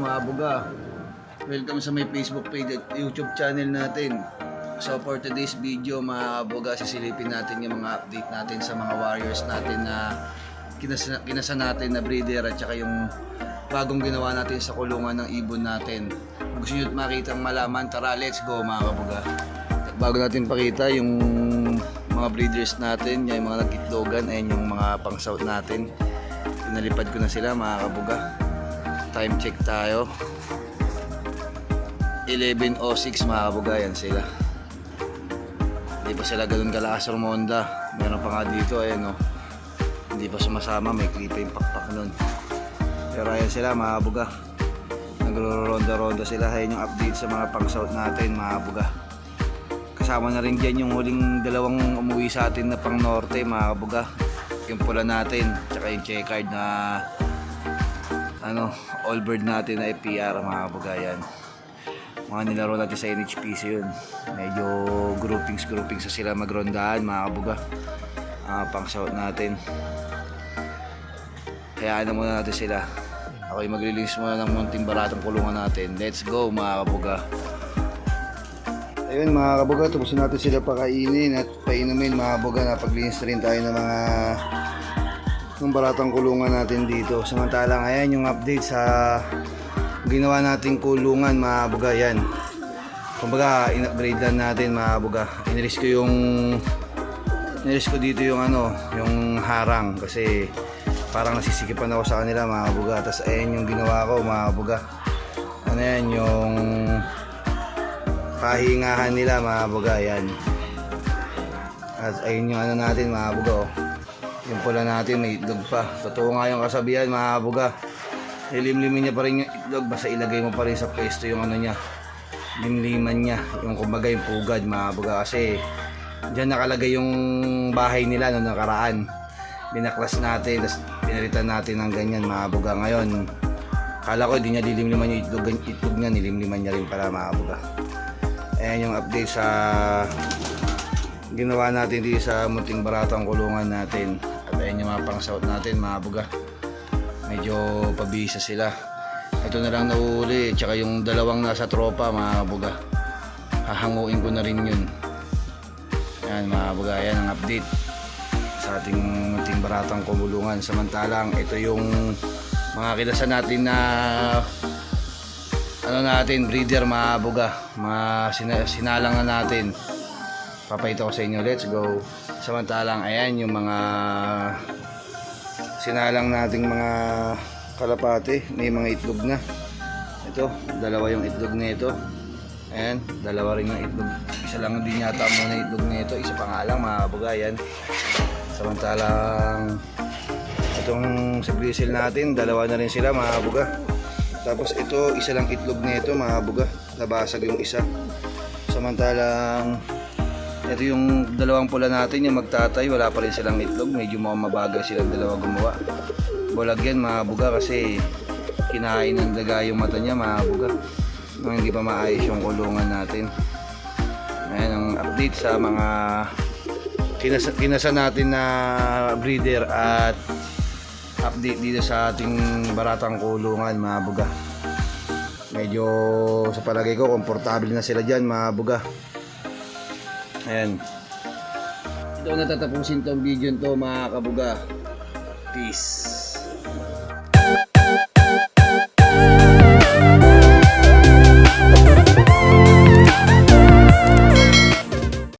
mga buga. Welcome sa may Facebook page at YouTube channel natin. So for today's video mga buga, sisilipin natin yung mga update natin sa mga warriors natin na kinasa, kinasa natin na breeder at saka yung bagong ginawa natin sa kulungan ng ibon natin. Kung gusto nyo makita ang malaman, tara let's go mga kabuga. Bago natin pakita yung mga breeders natin, yung mga nagkitlogan, ayan yung mga pang-south natin. Pinalipad ko na sila mga kabuga. Time check tayo. 11.06 mga kabuga, yan sila. Hindi pa sila ganun kalakas Romonda. Meron pa nga dito, ayan o. Hindi pa sumasama, may klipa yung pakpak nun. Pero ayan sila mga kabuga. Nagro-ronda-ronda sila. Ayan yung update sa mga pang-south natin mga kabuga. Kasama na rin dyan yung huling dalawang umuwi sa atin na pang norte mga kabuga. Yung pula natin, tsaka yung checkered na ano, all bird natin na FPR mga kabuga yan. Mga nilaro natin sa NHPC yun. Medyo groupings groupings sa sila magrondahan mga kabuga. Ah, pang south natin. Kaya ano muna natin sila. Yung mag-release muna ng munting baratang kulungan natin. Let's go mga kabuga. Ayun mga kabuga, tapos natin sila pakainin at painumin mga kabuga. Napaglinis na rin tayo ng mga ng baratang kulungan natin dito. Samantalang ayan yung update sa ginawa nating kulungan mga kabuga. Yan. Kumbaga, in-upgrade lang natin mga kabuga. Inilis ko yung inilis ko dito yung ano, yung harang kasi parang nasisikipan ako sa kanila mga kabuga. Tapos ayan yung ginawa ko mga kabuga. Ano yan, yung pahingahan nila mga kabuga. Yan. At ayun yung ano natin mga kabuga. Oh. Yung pula natin may itlog pa. Totoo nga yung kasabihan mga kabuga. Ilimlimin niya pa rin yung itlog. Basta ilagay mo pa rin sa pwesto yung ano niya. Limliman niya. Yung kumbaga yung pugad mga kabuga. Kasi Diyan nakalagay yung bahay nila noong nakaraan. Binaklas natin, tapos pinalitan natin ng ganyan mga buga. Ngayon, kala ko di niya lilimliman yung itlog, itlog niya, nilimliman niya rin para mga buga. Ayan yung update sa ginawa natin dito sa munting baratang kulungan natin. At ayan yung mga pang-south natin mga buga. Medyo pabisa sila. Ito na lang nauuli, tsaka yung dalawang nasa tropa mga buga. Hahanguin ko na rin yun. Yan mga bagayan ang update sa ating munting baratang kumulungan. Samantalang ito yung mga kilasan natin na ano natin, breeder mga buga. Mga sina- sinalangan natin. Papayita ko sa inyo. Let's go. Samantalang ayan yung mga sinalang nating mga kalapate. May mga itlog na. Ito, dalawa yung itlog nito. Ayan, dalawa rin yung itlog. Isa lang din yata muna itlog nito. Isa pa nga lang, mga kabugayan. Samantalang itong sa natin, dalawa na rin sila, mga kabuga. Tapos ito, isa lang itlog nito, mga kabuga. Nabasag yung isa. Samantalang ito yung dalawang pula natin, yung magtatay, wala pa rin silang itlog. Medyo mabagal silang dalawa gumawa. Bulag yan, mga kabuga, kasi kinain ng daga yung mata niya, mga kabuga nung hindi pa maayos yung kulungan natin. Ayan ang update sa mga kinasa, kinasa natin na breeder at update dito sa ating baratang kulungan mga buga. Medyo sa palagay ko komportable na sila dyan mga buga. Ayan. Ito natatapusin tong video to mga kabuga. Peace.